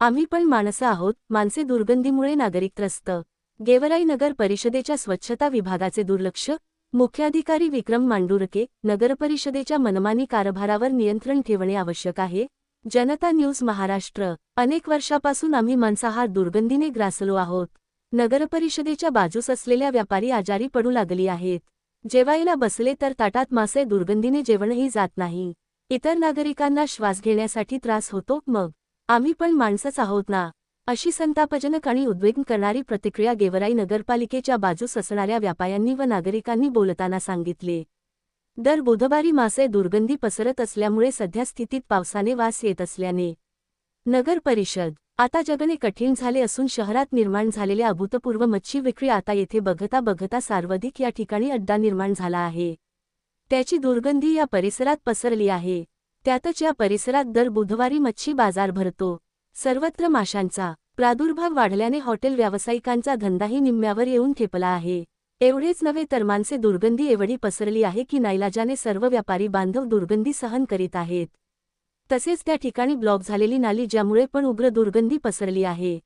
आम्ही पण माणसं आहोत माणसे दुर्गंधीमुळे नागरिक त्रस्त गेवराई नगर परिषदेच्या स्वच्छता विभागाचे दुर्लक्ष मुख्याधिकारी विक्रम मांडुरके नगरपरिषदेच्या मनमानी कारभारावर नियंत्रण ठेवणे आवश्यक आहे. जनता न्यूज महाराष्ट्र. अनेक वर्षापासून आम्ही मांसाहार दुर्गंधीने ग्रासलो आहोत. नगरपरिषदेच्या बाजूस असलेल्या व्यापारी आजारी पडू लागली आहेत. जेवायला बसले तर ताटात मासे दुर्गंधीने जेवणही जात नाही. इतर नागरिकांना श्वास घेण्यासाठी त्रास होतो मग आम्ही पण माणसंच आहोत ना अशी संतापजनक आणि उद्विग्न करणारी प्रतिक्रिया गेवराई नगरपालिकेच्या बाजूस असणाऱ्या व्यापाऱ्यांनी व नागरिकांनी बोलताना सांगितले. दर बुधवारी मासे दुर्गंधी पसरत असल्यामुळे सध्या स्थितीत पावसाने वास येत असल्याने. नगर परिषद आता जगणे कठीण झाले असून शहरात निर्माण झालेल्या अभूतपूर्व मच्छी विक्री आता येथे बघता बघता सार्वधिक या ठिकाणी अड्डा निर्माण झाला आहे. त्याची दुर्गंधी या परिसरात पसरली आहे. त्यातच या परिसरात दर बुधवारी मच्छी बाजार भरतो. सर्वत्र माशांचा प्रादुर्भाव वाढल्याने हॉटेल व्यावसायिकांचा धंदाही निम्म्यावर येऊन ठेपला आहे. एवढेच नव्हे तर माणसे दुर्गंधी एवढी पसरली आहे की नाईलाजाने सर्व व्यापारी बांधव दुर्गंधी सहन करीत आहेत. तसेच त्या ठिकाणी ब्लॉक झालेली नाली ज्यामुळे पण उग्र दुर्गंधी पसरली आहे.